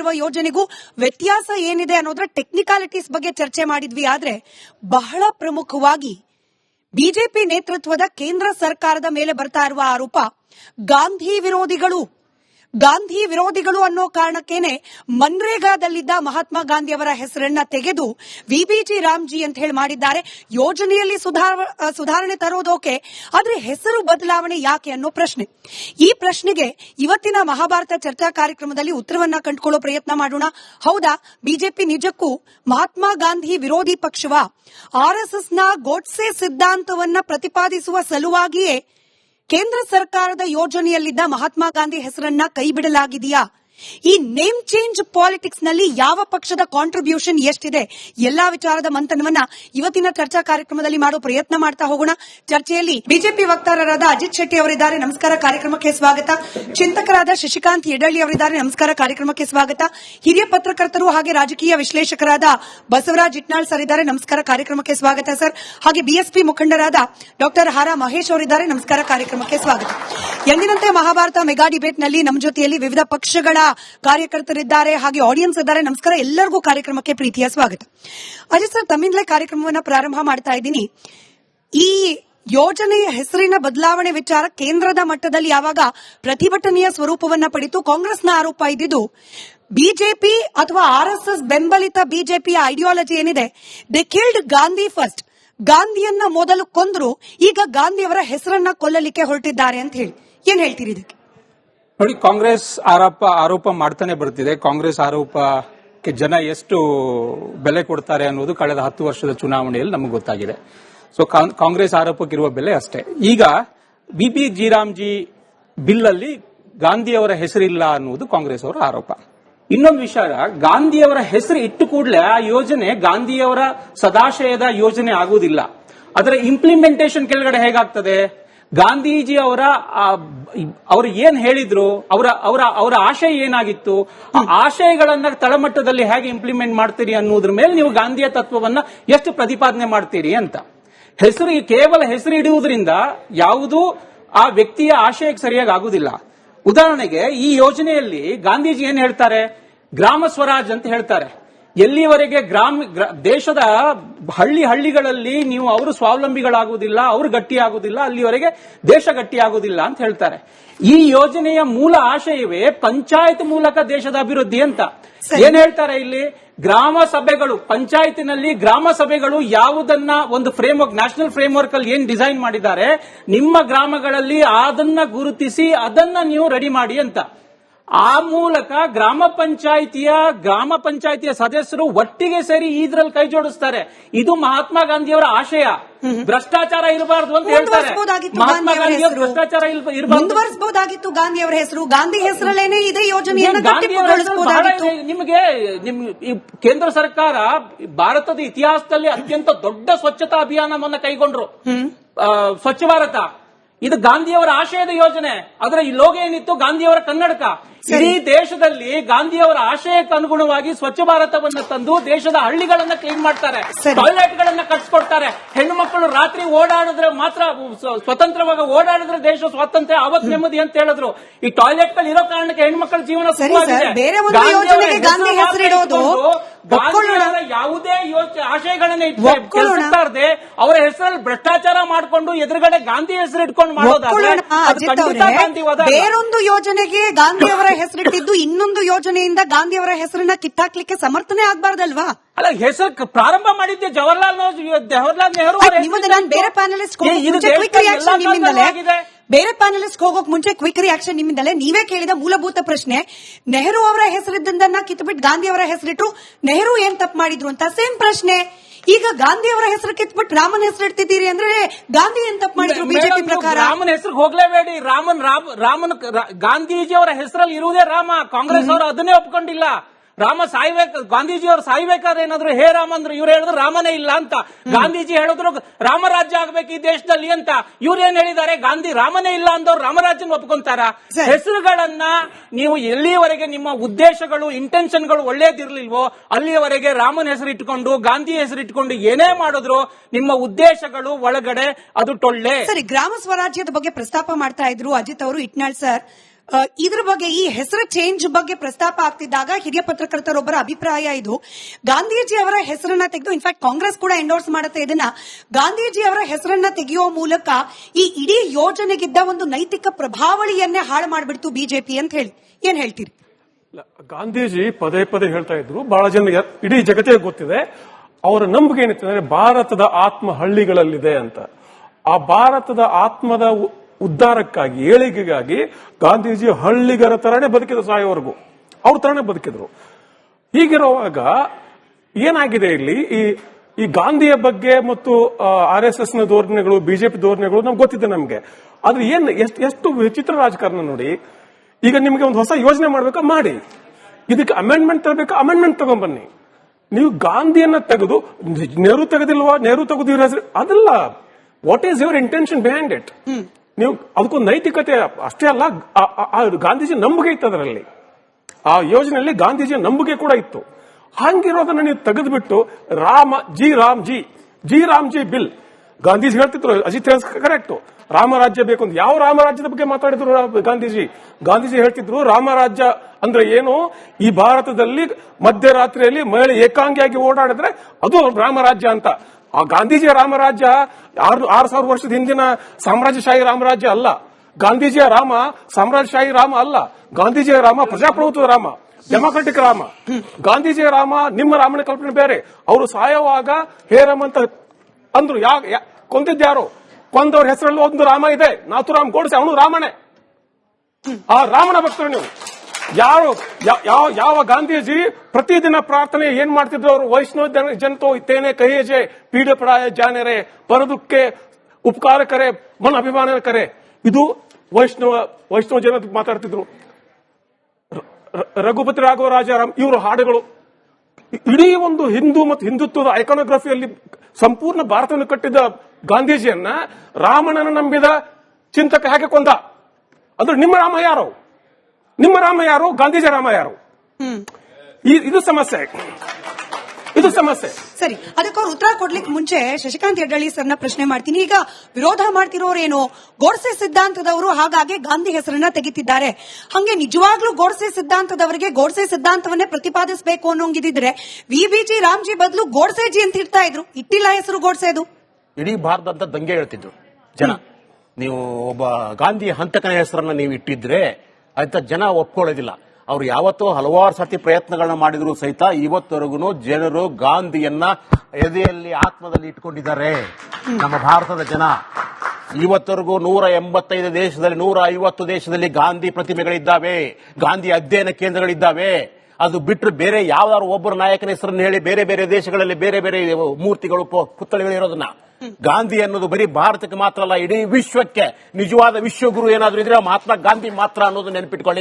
ಆಗಿರುವ ಯೋಜನೆಗೂ ವ್ಯತ್ಯಾಸ ಏನಿದೆ ಅನ್ನೋದ್ರ ಟೆಕ್ನಿಕಾಲಿಟೀಸ್ ಬಗ್ಗೆ ಚರ್ಚೆ ಮಾಡಿದ್ವಿ. ಆದ್ರೆ ಬಹಳ ಪ್ರಮುಖವಾಗಿ ಬಿಜೆಪಿ ನೇತೃತ್ವದ ಕೇಂದ್ರ ಸರ್ಕಾರದ ಮೇಲೆ ಬರ್ತಾ ಇರುವ ಆರೋಪ, ಗಾಂಧಿ ವಿರೋಧಿಗಳು ಗಾಂಧಿ ವಿರೋಧಿಗಳು ಅನ್ನೋ ಕಾರಣಕ್ಕೇನೆ ಮನ್ರೇಗಾದಲ್ಲಿದ್ದ ಮಹಾತ್ಮ ಗಾಂಧಿ ಅವರ ಹೆಸರನ್ನ ತೆಗೆದು ವಿಬಿಜಿ ರಾಮ್ಜಿ ಅಂತ ಹೇಳಿ ಮಾಡಿದ್ದಾರೆ. ಯೋಜನೆಯಲ್ಲಿ ಸುಧಾರಣೆ ತರೋದೋಕೆ, ಆದ್ರೆ ಹೆಸರು ಬದಲಾವಣೆ ಯಾಕೆ ಅನ್ನೋ ಪ್ರಶ್ನೆ. ಈ ಪ್ರಶ್ನೆಗೆ ಇವತ್ತಿನ ಮಹಾಭಾರತ ಚರ್ಚಾ ಕಾರ್ಯಕ್ರಮದಲ್ಲಿ ಉತ್ತರವನ್ನ ಕಂಡುಕೊಳ್ಳೋ ಪ್ರಯತ್ನ ಮಾಡೋಣ. ಹೌದಾ? ಬಿಜೆಪಿ ನಿಜಕ್ಕೂ ಮಹಾತ್ಮ ಗಾಂಧಿ ವಿರೋಧಿ ಪಕ್ಷವ? ಆರ್ಎಸ್ಎಸ್ನ ಗೋಡ್ಸೆ ಸಿದ್ಧಾಂತವನ್ನ ಪ್ರತಿಪಾದಿಸುವ ಸಲುವಾಗಿಯೇ ಕೇಂದ್ರ ಸರ್ಕಾರದ ಯೋಜನೆಯಲ್ಲಿದ್ದ ಮಹಾತ್ಮ ಗಾಂಧಿ ಹೆಸರನ್ನ ಕೈಬಿಡಲಾಗಿದೆಯಾ? ಈ ನೇಮ್ ಚೇಂಜ್ ಪಾಲಿಟಿಕ್ಸ್ನಲ್ಲಿ ಯಾವ ಪಕ್ಷದ ಕಾಂಟ್ರಿಬ್ಯೂಷನ್ ಎಷ್ಟಿದೆ? ಎಲ್ಲಾ ವಿಚಾರದ ಮಂಥನವನ್ನ ಇವತ್ತಿನ ಚರ್ಚಾ ಕಾರ್ಯಕ್ರಮದಲ್ಲಿ ಮಾಡೋ ಪ್ರಯತ್ನ ಮಾಡ್ತಾ ಹೋಗೋಣ. ಚರ್ಚೆಯಲ್ಲಿ ಬಿಜೆಪಿ ವಕ್ತಾರರಾದ ಅಜಿತ್ ಶೆಟ್ಟಿ ಅವರಿದ್ದಾರೆ. ನಮಸ್ಕಾರ, ಕಾರ್ಯಕ್ರಮಕ್ಕೆ ಸ್ವಾಗತ. ಚಿಂತಕರಾದ ಶಶಿಕಾಂತ್ ಯಡಳ್ಳಿ ಅವರಿದ್ದಾರೆ. ನಮಸ್ಕಾರ, ಕಾರ್ಯಕ್ರಮಕ್ಕೆ ಸ್ವಾಗತ. ಹಿರಿಯ ಪತ್ರಕರ್ತರು ಹಾಗೆ ರಾಜಕೀಯ ವಿಶ್ಲೇಷಕರಾದ ಬಸವರಾಜ್ ಇಟ್ನಾಳ್ ಸರ್ ಇದ್ದಾರೆ. ನಮಸ್ಕಾರ, ಕಾರ್ಯಕ್ರಮಕ್ಕೆ ಸ್ವಾಗತ ಸರ್. ಹಾಗೆ ಬಿಎಸ್ಪಿ ಮುಖಂಡರಾದ ಡಾಕ್ಟರ್ ಹಾರಾ ಮಹೇಶ್ ಅವರಿದ್ದಾರೆ. ನಮಸ್ಕಾರ, ಕಾರ್ಯಕ್ರಮಕ್ಕೆ ಸ್ವಾಗತ. ಎಂದಿನಂತೆ ಮಹಾಭಾರತ ಮೆಗಾ ಡಿಬೇಟ್ನಲ್ಲಿ ನಮ್ಮ ಜೊತೆಯಲ್ಲಿ ವಿವಿಧ ಪಕ್ಷಗಳ ಕಾರ್ಯಕರ್ತರಿದ್ದಾರೆ, ಹಾಗೆ ಆಡಿಯನ್ಸ್ ಇದ್ದಾರೆ. ನಮಸ್ಕಾರ, ಎಲ್ಲರಿಗೂ ಕಾರ್ಯಕ್ರಮಕ್ಕೆ ಪ್ರೀತಿಯ ಸ್ವಾಗತ. ಅಜಿತ್ ಸರ್, ತಮ್ಮಿಂದಲೇ ಕಾರ್ಯಕ್ರಮವನ್ನ ಪ್ರಾರಂಭ ಮಾಡ್ತಾ ಇದ್ದೀನಿ. ಈ ಯೋಜನೆಯ ಹೆಸರಿನ ಬದಲಾವಣೆ ವಿಚಾರ ಕೇಂದ್ರದ ಮಟ್ಟದಲ್ಲಿ ಯಾವಾಗ ಪ್ರತಿಭಟನೆಯ ಸ್ವರೂಪವನ್ನ ಪಡಿತು, ಕಾಂಗ್ರೆಸ್ನ ಆರೋಪ ಇದ್ದಿದ್ದು, ಬಿಜೆಪಿ ಅಥವಾ ಆರ್ಎಸ್ಎಸ್ ಬೆಂಬಲಿತ ಬಿಜೆಪಿಯ ಐಡಿಯಾಲಜಿ ಏನಿದೆ? ದೆ ಕಿಲ್ಡ್ ಗಾಂಧಿ ಫಸ್ಟ್ ಗಾಂಧಿಯನ್ನ ಮೊದಲು ಕೊಂದ್ರು, ಈಗ ಗಾಂಧಿಯವರ ಹೆಸರನ್ನ ಕೊಲ್ಲಲಿಕ್ಕೆ ಹೊರಟಿದ್ದಾರೆ ಅಂತ ಹೇಳಿ. ಏನ್ ಹೇಳ್ತೀರಿ ಇದಕ್ಕೆ? ನೋಡಿ, ಕಾಂಗ್ರೆಸ್ ಆರೋಪ ಆರೋಪ ಮಾಡ್ತಾನೆ ಬರ್ತಿದೆ. ಕಾಂಗ್ರೆಸ್ ಆರೋಪಕ್ಕೆ ಜನ ಎಷ್ಟು ಬೆಲೆ ಕೊಡ್ತಾರೆ ಅನ್ನೋದು ಕಳೆದ ಹತ್ತು ವರ್ಷದ ಚುನಾವಣೆಯಲ್ಲಿ ನಮಗೆ ಗೊತ್ತಾಗಿದೆ. ಸೊ ಕಾಂಗ್ರೆಸ್ ಆರೋಪಕ್ಕಿರುವ ಬೆಲೆ ಅಷ್ಟೇ. ಈಗ ಬಿ ಪಿ ಜಿರಾಮ್ಜಿ ಬಿಲ್ ಅಲ್ಲಿ ಗಾಂಧಿಯವರ ಹೆಸರಿಲ್ಲ ಅನ್ನುವುದು ಕಾಂಗ್ರೆಸ್ ಅವರ ಆರೋಪ. ಇನ್ನೊಂದು ವಿಚಾರ ಗಾಂಧಿಯವರ ಹೆಸರು ಇಟ್ಟು ಕೂಡಲೇ ಆ ಯೋಜನೆ ಗಾಂಧಿಯವರ ಸದಾಶಯದ ಯೋಜನೆ ಆಗುವುದಿಲ್ಲ. ಅದರ ಇಂಪ್ಲಿಮೆಂಟೇಷನ್ ಕೆಳಗಡೆ ಹೇಗಾಗ್ತದೆ? ಗಾಂಧೀಜಿ ಅವರ ಅವರು ಏನ್ ಹೇಳಿದ್ರು ಅವರ ಅವರ ಅವರ ಆಶಯ ಏನಾಗಿತ್ತು ಆ ಆಶಯಗಳನ್ನ ತಳಮಟ್ಟದಲ್ಲಿ ಹೇಗೆ ಇಂಪ್ಲಿಮೆಂಟ್ ಮಾಡ್ತೀರಿ ಅನ್ನೋದ್ರ ಮೇಲೆ ನೀವು ಗಾಂಧಿಯ ತತ್ವವನ್ನ ಎಷ್ಟು ಪ್ರತಿಪಾದನೆ ಮಾಡ್ತೀರಿ ಅಂತ. ಹೆಸರು ಕೇವಲ ಹೆಸರು ಇಡುವುದರಿಂದ ಯಾವುದೂ ಆ ವ್ಯಕ್ತಿಯ ಆಶಯಕ್ಕೆ ಸರಿಯಾಗಿ ಆಗುದಿಲ್ಲ ಉದಾಹರಣೆಗೆ ಈ ಯೋಜನೆಯಲ್ಲಿ ಗಾಂಧೀಜಿ ಏನ್ ಹೇಳ್ತಾರೆ? ಗ್ರಾಮ ಸ್ವರಾಜ್ ಅಂತ ಹೇಳ್ತಾರೆ. ಎಲ್ಲಿವರೆಗೆ ಗ್ರಾಮ ಗ್ರ- ದೇಶದ ಹಳ್ಳಿ ಹಳ್ಳಿಗಳಲ್ಲಿ ನೀವು ಅವರು ಸ್ವಾವಲಂಬಿಗಳಾಗುವುದಿಲ್ಲ ಅವರು ಗಟ್ಟಿ ಆಗುವುದಿಲ್ಲ ಅಲ್ಲಿವರೆಗೆ ದೇಶ ಗಟ್ಟಿ ಆಗುವುದಿಲ್ಲ ಅಂತ ಹೇಳ್ತಾರೆ. ಈ ಯೋಜನೆಯ ಮೂಲ ಆಶಯವೇ ಪಂಚಾಯತ್ ಮೂಲಕ ದೇಶದ ಅಭಿವೃದ್ಧಿ ಅಂತ. ಏನ್ ಹೇಳ್ತಾರೆ ಇಲ್ಲಿ? ಗ್ರಾಮ ಸಭೆಗಳು ಪಂಚಾಯತಿನಲ್ಲಿ ಗ್ರಾಮ ಸಭೆಗಳು ಯಾವುದನ್ನ ಒಂದು framework national framework ಅಲ್ಲಿ ಏನ್ ಡಿಸೈನ್ ಮಾಡಿದ್ದಾರೆ ನಿಮ್ಮ ಗ್ರಾಮಗಳಲ್ಲಿ ಅದನ್ನ ಗುರುತಿಸಿ ಅದನ್ನ ನೀವು ರೆಡಿ ಮಾಡಿ ಅಂತ. ಆ ಮೂಲಕ ಗ್ರಾಮ ಪಂಚಾಯಿತಿಯ ಗ್ರಾಮ ಪಂಚಾಯಿತಿಯ ಸದಸ್ಯರು ಒಟ್ಟಿಗೆ ಸೇರಿ ಇದ್ರಲ್ಲಿ ಕೈ ಜೋಡಿಸ್ತಾರೆ. ಇದು ಮಹಾತ್ಮ ಗಾಂಧಿಯವರ ಆಶಯ. ಭ್ರಷ್ಟಾಚಾರ ಇರಬಾರ್ದು ಅಂತ ಹೇಳ್ತಾರೆ. ಮಹಾತ್ಮ ಗಾಂಧಿಯವರ ಹೆಸರು. ಭ್ರಷ್ಟಾಚಾರ ಇರಬಾರ್ದು. ಮುಂದುವರಿಸಬಹುದಾಗಿತ್ತು ಗಾಂಧಿಯವರ ಹೆಸರು. ಗಾಂಧಿ ಹೆಸರಲ್ಲೇನೆ ಇದೇ ಯೋಜನೆಯನ್ನು. ನಿಮಗೆ ನಿಮ್ ಈ ಕೇಂದ್ರ ಸರ್ಕಾರ ಭಾರತದ ಇತಿಹಾಸದಲ್ಲಿ ಅತ್ಯಂತ ದೊಡ್ಡ ಸ್ವಚ್ಛತಾ ಅಭಿಯಾನವನ್ನ ಕೈಗೊಂಡ್ರು. ಸ್ವಚ್ಛ ಭಾರತ. ಇದು ಗಾಂಧಿಯವರ ಆಶಯದ ಯೋಜನೆ. ಅದರ ಈ ಲೋಗ ಏನಿತ್ತು? ಗಾಂಧಿಯವರ ಕನ್ನಡಕ. ಇಡೀ ದೇಶದಲ್ಲಿ ಗಾಂಧಿಯವರ ಆಶಯಕ್ಕೆ ಅನುಗುಣವಾಗಿ ಸ್ವಚ್ಛ ಭಾರತವನ್ನ ತಂದು ದೇಶದ ಹಳ್ಳಿಗಳನ್ನ ಕ್ಲೀನ್ ಮಾಡ್ತಾರೆ. ಟಾಯ್ಲೆಟ್ ಗಳನ್ನ ಕಟ್ಸ್ಕೊಡ್ತಾರೆ. ಹೆಣ್ಣು ಮಕ್ಕಳು ರಾತ್ರಿ ಓಡಾಡಿದ್ರೆ ಮಾತ್ರ ಸ್ವ- ಸ್ವತಂತ್ರವಾಗಿ ಓಡಾಡಿದ್ರೆ ದೇಶ ಸ್ವಾತಂತ್ರ್ಯ ಅವತ್ ನೆಮ್ಮದಿ ಅಂತ ಹೇಳಿದ್ರು. ಈ ಟಾಯ್ಲೆಟ್ಗಳು ಇರೋ ಕಾರಣಕ್ಕೆ ಹೆಣ್ಮಕ್ಳ ಜೀವನ ಗಾಂಧಿ. ಯಾವುದೇ ಯೋಚನೆ ಆಶಯಗಳನ್ನ ಇಟ್ಕೊಂಡು ಅವರ ಹೆಸರಲ್ಲಿ ಭ್ರಷ್ಟಾಚಾರ ಮಾಡ್ಕೊಂಡು ಎದುರುಗಡೆ ಗಾಂಧಿ ಹೆಸರು ಇಟ್ಕೊಂಡು ಮಾಡೋದಾದ್ರೆ ಅವರೇ. ಬೇರೊಂದು ಯೋಜನೆಗೆ ಗಾಂಧಿಯವರ ಹೆಸರಿಟ್ಟಿದ್ದು ಇನ್ನೊಂದು ಯೋಜನೆಯಿಂದ ಗಾಂಧಿ ಅವರ ಹೆಸರನ್ನ ಕಿತ್ತಾಕ್ಲಿಕ್ಕೆ ಸಮರ್ಥನೆ ಆಗ್ಬಾರ್ದಲ್ವಾ ಅಲ್ಲ ಹೆಸರು ಪ್ರಾರಂಭ ಮಾಡಿದ್ದೆ ಜವಾಹರ್ಲಾಲ್ ನೆಹರು ಜವಾಹರ್ಲಾಲ್ ನೆಹರು ಅವರ ಬೇರೆ ಪ್ಯಾನಲಿಸ್ಟ್ ಬೇರೆ ಪ್ಯಾನಲಿಸ್ಟ್ ಹೋಗೋಕ್ ಮುಂಚೆ ಕ್ವಿಕ್ ರಿಯಾಕ್ಷನ್ ನಿಮ್ಮಿಂದಲೇ. ನೀವೇ ಕೇಳಿದ ಮೂಲಭೂತ ಪ್ರಶ್ನೆ ನೆಹರು ಅವರ ಹೆಸರಿದ್ದನ್ನ ಕಿತ್ಬಿಟ್ಟು ಗಾಂಧಿ ಅವರ ಹೆಸರಿಟ್ರು. ನೆಹರು ಏನ್ ತಪ್ಪು ಮಾಡಿದ್ರು ಅಂತ? ಸೇಮ್ ಪ್ರಶ್ನೆ. ಈಗ ಗಾಂಧಿ ಅವರ ಹೆಸರು ಕಿತ್ಬಿಟ್ಟು ರಾಮನ್ ಹೆಸರು ಇಡ್ತಿದ್ದೀರಿ ಅಂದ್ರೆ ಗಾಂಧಿ ಏನ್ ತಪ್ಪು ಮಾಡಿದ್ರು ಬಿಜೆಪಿ ಪ್ರಕಾರ? ರಾಮನ್ ಹೆಸರು ಹೋಗ್ಲೇಬೇಡಿ. ರಾಮನ್ ರಾಮ್- ರಾಮನ್ ಗಾಂಧೀಜಿ ಅವರ ಹೆಸರಲ್ಲಿ ಇರುವುದೇ ರಾಮ. ಕಾಂಗ್ರೆಸ್ ಅವರು ಅದನ್ನೇ ಒಪ್ಕೊಂಡಿಲ್ಲ. ರಾಮ ಸಾಯ್ಬೇಕು ಗಾಂಧೀಜಿ ಅವರು ಸಾಯ್ಬೇಕಾದ್ರೆ ಏನಾದ್ರು ಹೇ ರಾಮ ಅಂದ್ರೆ ಇವ್ರು ಹೇಳಿದ್ರು ರಾಮನೇ ಇಲ್ಲ ಅಂತ. ಗಾಂಧೀಜಿ ಹೇಳಿದ್ರು ರಾಮರಾಜ್ಯ ಆಗ್ಬೇಕು ಈ ದೇಶದಲ್ಲಿ ಅಂತ. ಇವ್ರು ಏನ್ ಹೇಳಿದ್ದಾರೆ? ಗಾಂಧಿ ರಾಮನೇ ಇಲ್ಲ ಅಂದವ್ರು ರಾಮರಾಜ್ಯನ ಒಪ್ಕೊಂತಾರ. ಸರಿ. ಹೆಸರುಗಳನ್ನ ನೀವು ಎಲ್ಲಿಯವರೆಗೆ ನಿಮ್ಮ ಉದ್ದೇಶಗಳು ಇಂಟೆನ್ಷನ್ಗಳು ಒಳ್ಳೇದಿರ್ಲಿಲ್ವೋ ಅಲ್ಲಿಯವರೆಗೆ ರಾಮನ ಹೆಸರು ಇಟ್ಕೊಂಡು ಗಾಂಧಿ ಹೆಸರು ಇಟ್ಕೊಂಡು ಏನೇ ಮಾಡಿದ್ರು ನಿಮ್ಮ ಉದ್ದೇಶಗಳು ಒಳಗಡೆ ಅದು ಟೊಳ್ಳೆ. ಸರಿ ಗ್ರಾಮ ಸ್ವರಾಜ್ಯದ ಬಗ್ಗೆ ಪ್ರಸ್ತಾಪ ಮಾಡ್ತಾ ಇದ್ರು ಅಜಿತ್ ಅವರು ಇಟ್ನಾಳ್ ಸರ್. ಇದ್ರ ಬಗ್ಗೆ ಈ ಹೆಸರು ಚೇಂಜ್ ಬಗ್ಗೆ ಪ್ರಸ್ತಾಪ ಆಗ್ತಿದ್ದಾಗ ಹಿರಿಯ ಪತ್ರಕರ್ತರೊಬ್ಬರ ಅಭಿಪ್ರಾಯ ಇದು. ಗಾಂಧೀಜಿ ಅವರ ಹೆಸರನ್ನ ತೆಗೆದು ಇನ್ಫ್ಯಾಕ್ಟ್ ಕಾಂಗ್ರೆಸ್ ಕೂಡ ಎಂಡೋರ್ಸ್ ಮಾಡುತ್ತೆ. ಇದನ್ನ ಗಾಂಧೀಜಿ ಅವರ ಹೆಸರನ್ನ ತೆಗೆಯುವ ಮೂಲಕ ಈ ಇಡೀ ಯೋಜನೆಗಿದ್ದ ಒಂದು ನೈತಿಕ ಪ್ರಭಾವಳಿಯನ್ನೇ ಹಾಳು ಮಾಡಿಬಿಡ್ತು ಬಿಜೆಪಿ ಅಂತ ಹೇಳಿ. ಏನ್ ಹೇಳ್ತೀರಿ? ಗಾಂಧೀಜಿ ಪದೇ ಪದೇ ಹೇಳ್ತಾ ಇದ್ರು. ಬಹಳ ಜನ ಇಡೀ ಜಗತ್ತಿಗೆ ಗೊತ್ತಿದೆ. ಅವರ ನಂಬಿಕೆ ಏನಿತ್ತು ಅಂದ್ರೆ, ಭಾರತದ ಆತ್ಮ ಹಳ್ಳಿಗಳಲ್ಲಿದೆ ಅಂತ. ಆ ಭಾರತದ ಆತ್ಮದ ಉದ್ಧಾರಕ್ಕಾಗಿ, ಏಳಿಗೆಗಾಗಿ ಗಾಂಧೀಜಿ ಹಳ್ಳಿಗರ ತರನೇ ಬದುಕಿದ್ರು ಸಾಯೋವರೆಗೂ. ಅವ್ರ ತರನೇ ಬದುಕಿದ್ರು. ಹೀಗಿರುವಾಗ ಏನಾಗಿದೆ ಇಲ್ಲಿ? ಈ ಈ ಗಾಂಧಿಯ ಬಗ್ಗೆ ಮತ್ತು ಆರ್ ಎಸ್ ಎಸ್ನ ಧೋರಣೆಗಳು ಬಿಜೆಪಿ ಧೋರಣೆಗಳು ನಮ್ಗೆ ಗೊತ್ತಿದೆ ನಮ್ಗೆ. ಆದ್ರೆ ಏನ್, ಎಷ್ಟು ಎಷ್ಟು ವಿಚಿತ್ರ ರಾಜಕಾರಣ ನೋಡಿ. ಈಗ ನಿಮಗೆ ಒಂದು ಹೊಸ ಯೋಜನೆ ಮಾಡ್ಬೇಕಾ? ಮಾಡಿ. ಇದಕ್ಕೆ ಅಮೆಂಡ್ಮೆಂಟ್ ತರಬೇಕಾ? ಅಮೆಂಡ್ಮೆಂಟ್ ತಗೊಂಡ್ಬನ್ನಿ ನೀವು ಗಾಂಧಿಯನ್ನ ತೆಗೆದು, ನೆಹರು ತೆಗೆದಿಲ್ವಾ? ನೆಹರು ತೆಗೆದು ಇವ್ರ ಅದಲ್ಲ. What is your intention behind it ನೀವು ಅದಕ್ಕೊಂದು ನೈತಿಕತೆ ಅಷ್ಟೇ ಅಲ್ಲ ಗಾಂಧೀಜಿ ನಂಬಿಕೆ ಇತ್ತು ಅದರಲ್ಲಿ. ಆ ಯೋಜನೆಯಲ್ಲಿ ಗಾಂಧೀಜಿಯ ನಂಬಿಕೆ ಕೂಡ ಇತ್ತು. ಹಂಗಿರೋದನ್ನ ನೀವು ತೆಗೆದುಬಿಟ್ಟು Rama, G Ram G G Ram G bill. Gandhiji ಹೇಳ್ತಿದ್ರು, ಅಜಿತ್ ಕರೆಕ್ಟ್. ರಾಮರಾಜ್ಯ ಬೇಕು ಅಂತ. ಯಾವ ರಾಮರಾಜ್ಯದ ಬಗ್ಗೆ ಮಾತಾಡಿದ್ರು ಗಾಂಧೀಜಿ? ಗಾಂಧೀಜಿ ಹೇಳ್ತಿದ್ರು ರಾಮರಾಜ್ಯ ಅಂದ್ರೆ ಏನು? ಈ ಭಾರತದಲ್ಲಿ ಮಧ್ಯರಾತ್ರಿಯಲ್ಲಿ ಮಹಿಳೆ ಏಕಾಂಗಿಯಾಗಿ ಓಡಾಡಿದ್ರೆ ಅದು ರಾಮರಾಜ್ಯ ಅಂತ. ಆ ಗಾಂಧೀಜಿಯ ರಾಮರಾಜ್ಯ ಆರು ಆರು ಸಾವಿರ ವರ್ಷದ ಹಿಂದಿನ ಸಾಮ್ರಾಜ್ಯಶಾಹಿ ರಾಮರಾಜ್ಯ ಅಲ್ಲ. ಗಾಂಧೀಜಿಯ ರಾಮ ಸಾಮ್ರಾಜ್ಯಶಾಹಿ ರಾಮ ಅಲ್ಲ. ಗಾಂಧೀಜಿಯ ರಾಮ ಪ್ರಜಾಪ್ರಭುತ್ವದ ರಾಮ, ಡೆಮಾಕ್ರೆಟಿಕ್ ರಾಮ. ಗಾಂಧೀಜಿಯ ರಾಮ ನಿಮ್ಮ ರಾಮನ ಕಲ್ಪನೆ ಬೇರೆ. ಅವರು ಸಾಯುವಾಗ ಅಂತ ಅಂದ್ರು. ಯಾ ಯಾ- ಕೊಂದಿದ್ಯಾರು ಕೊಂದವ್ರ ಹೆಸರಲ್ಲಿ ಒಂದು ರಾಮ ಇದೆ. ನಾಥುರಾಮ್ ಗೋಡ್ಸೆ, ಅವನು ರಾಮನೇ. ಆ ರಾಮನ ಭಕ್ತರು ನೀವು. ಯಾರು ಯಾವ ಯಾವ ಗಾಂಧೀಜಿ ಪ್ರತಿದಿನ ಪ್ರಾರ್ಥನೆ ಏನ್ ಮಾಡ್ತಿದ್ರು ಅವರು? ವೈಷ್ಣವ ಜನ- ಜನತೋ ಇತ್ತೇನೆ ಕಹಿಯಜೆ ಪೀಡೆ ಪಡಾಯ ಜಾನೆರೆ ಪರದುಕ್ಕೆ ಉಪಕಾರ ಕರೆ, ಮನ ಅಭಿಮಾನ ಕರೆ. ಇದು ವೈಷ್ಣವ ವೈಷ್ಣವ ಜನ ಮಾತಾಡ್ತಿದ್ರು. ರಘುಪತಿ ರಾಘವ ರಾಜಾರಾಮ್, ಇವರು ಹಾಡುಗಳು. ಇಡೀ ಒಂದು ಹಿಂದೂ ಮತ್ತು ಹಿಂದುತ್ವದ ಐಕಾನೋಗ್ರಫಿಯಲ್ಲಿ ಸಂಪೂರ್ಣ ಭಾರತವನ್ನು ಕಟ್ಟಿದ ಗಾಂಧೀಜಿಯನ್ನ ರಾಮನನ್ನು ನಂಬಿದ ಚಿಂತಕ ಹೇಗೆ ಕೊಂದ? ಅಂದ್ರೆ ನಿಮ್ಮ ರಾಮ ಯಾರು? ನಿಮ್ಮ ರಾಮ ಯಾರು? ಗಾಂಧೀಜಿ ರಾಮ ಯಾರು? ಇದು ಸಮಸ್ಯೆ. ಇದು ಸಮಸ್ಯೆ. ಸರಿ ಅದಕ್ಕೆ ಅವ್ರು ಉತ್ತರ ಕೊಡ್ಲಿಕ್ಕೆ ಮುಂಚೆ ಶಶಿಕಾಂತ್ ಹೆಡ್ಡಳ್ಳಿ ಸರ್ನ ಪ್ರಶ್ನೆ ಮಾಡ್ತೀನಿ. ಈಗ ವಿರೋಧ ಮಾಡ್ತಿರೋರೇನು? ಗೋಡ್ಸೆ ಸಿದ್ಧಾಂತದವರು ಹಾಗಾಗಿ ಗಾಂಧಿ ಹೆಸರನ್ನ ತೆಗಿತಿದ್ದಾರೆ. ಹಂಗೆ ನಿಜವಾಗ್ಲೂ ಗೋಡ್ಸೆ ಸಿದ್ಧಾಂತದವರಿಗೆ ಗೋಡ್ಸೆ ಸಿದ್ಧಾಂತವನ್ನೇ ಪ್ರತಿಪಾದಿಸಬೇಕು ಅನ್ನೋಂಗಿದ್ರೆ ವಿಬಿಜಿ ರಾಮ್ಜಿ ಬದಲು ಗೋಡ್ಸೆ ಜಿ ಅಂತ ಇರ್ತಾ ಇದ್ರು. ಇಟ್ಟಿಲ್ಲ ಹೆಸರು ಗೋಡ್ಸೆದು. ಇಡೀ ಭಾರತ ಅಂತ ದಂಗೆ ಹೇಳ್ತಿದ್ರು ಜನ. ನೀವು ಒಬ್ಬ ಗಾಂಧಿ ಹಂತಕನ ಹೆಸರನ್ನ ನೀವು ಇಟ್ಟಿದ್ರೆ ಅಂತ ಜನ ಒಪ್ಕೊಳ್ಳೋದಿಲ್ಲ. ಅವರು ಯಾವತ್ತೋ ಹಲವಾರು ಸತಿ ಪ್ರಯತ್ನಗಳನ್ನ ಮಾಡಿದ್ರು ಸಹಿತ ಇವತ್ತವರೆಗೂ ಜನರು ಗಾಂಧಿಯನ್ನ ಎದೆಯಲ್ಲಿ ಆತ್ಮದಲ್ಲಿ ಇಟ್ಕೊಂಡಿದ್ದಾರೆ. ನಮ್ಮ ಭಾರತದ ಜನ. ಇವತ್ತವರೆಗೂ ನೂರ ಎಂಬತ್ತೈದು ದೇಶದಲ್ಲಿ, ನೂರ ಐವತ್ತು ದೇಶದಲ್ಲಿ ಗಾಂಧಿ ಪ್ರತಿಮೆಗಳಿದ್ದಾವೆ. ಗಾಂಧಿ ಅಧ್ಯಯನ ಕೇಂದ್ರಗಳಿದ್ದಾವೆ. ಅದು ಬಿಟ್ಟರೆ ಬೇರೆ ಯಾವ್ದಾದ್ರು ಒಬ್ಬರು ನಾಯಕನ ಹೆಸರನ್ನು ಹೇಳಿ ಬೇರೆ ಬೇರೆ ದೇಶಗಳಲ್ಲಿ ಬೇರೆ ಬೇರೆ ಮೂರ್ತಿಗಳು ಪುತ್ತಳಿಗಳು ಇರೋದನ್ನ. ಗಾಂಧಿ ಅನ್ನೋದು ಬರೀ ಭಾರತಕ್ಕೆ ಮಾತ್ರ ಅಲ್ಲ, ಇಡೀ ವಿಶ್ವಕ್ಕೆ ನಿಜವಾದ ವಿಶ್ವಗುರು ಏನಾದರೂ ಇದ್ರೆ ಮಹಾತ್ಮ ಗಾಂಧಿ ಮಾತ್ರ ಅನ್ನೋದು ನೆನಪಿಟ್ಕೊಳ್ಳಿ.